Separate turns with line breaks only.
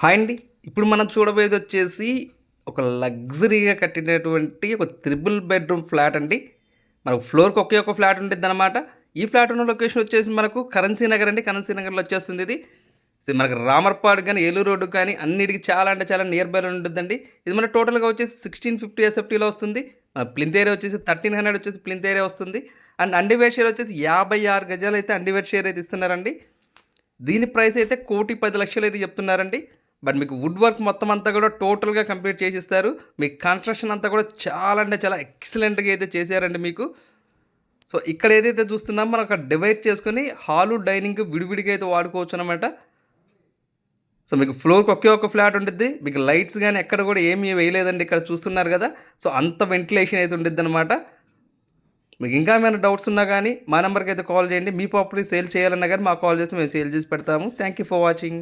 Hi అండి. ఇప్పుడు మనం చూడబోయేది వచ్చేసి ఒక లగ్జరీగా కట్టినటువంటి ఒక త్రిబుల్ బెడ్రూమ్ ఫ్లాట్ అండి. మనకు ఫ్లోర్కి ఒకే ఒక ఫ్లాట్ ఉంటుంది అనమాట ఈ ఫ్లాట్ ఉన్న లొకేషన్ వచ్చేసి మనకు కరెన్సీ నగర్ అండి. కరెన్సీ నగర్లో వచ్చేస్తుంది ఇది. ఇది మనకు రామర్పాడు కానీ ఏలూరు రోడ్డు కానీ అన్నిటికీ చాలా అంటే చాలా నియర్ బైలో ఉంటుందండి ఇది మన టోటల్గా వచ్చేసి సిక్స్టీన్ ఫిఫ్టీ ఎస్ఎఫ్టీలో వస్తుంది. మన ప్లింత్ ఏరియా వచ్చేసి థర్టీన్ హండ్రెడ్ వచ్చేసి ప్లింత్ ఏరియా వస్తుంది. అండ్ అండివేర్ షేర్ వచ్చేసి యాభై ఆరు గజాలు అయితే అండివేర్ షేర్ అయితే ఇస్తున్నారండి. దీని ప్రైస్ అయితే కోటి పది లక్షలు అయితే చెప్తున్నారండి. బట్ మీకు వుడ్ వర్క్ మొత్తం అంతా కూడా టోటల్గా కంప్లీట్ చేసిస్తారు. మీ కన్స్ట్రక్షన్ అంతా కూడా చాలా అంటే చాలా ఎక్సలెంట్గా అయితే చేశారండి మీకు. సో ఇక్కడ ఏదైతే చూస్తున్నామో మనం అక్కడ డివైడ్ చేసుకొని హాలు డైనింగ్ విడివిడిగా అయితే వాడుకోవచ్చు అనమాట సో మీకు ఫ్లోర్కి ఒకే ఒక ఫ్లాట్ ఉంటుంది మీకు లైట్స్ కానీ ఎక్కడ కూడా ఏమీ వేయలేదండి ఇక్కడ చూస్తున్నారు కదా. సో అంత వెంటిలేషన్ అయితే ఉంటుంది అనమాట మీకు ఇంకా ఏమైనా డౌట్స్ ఉన్నా కానీ మా నెంబర్కి అయితే కాల్ చేయండి. మీ ప్రాపర్టీ సేల్ చేయాలన్నా కానీ మాకు కాల్ చేస్తే మేము సేల్ చేసి పెడతాము. Thank you for watching.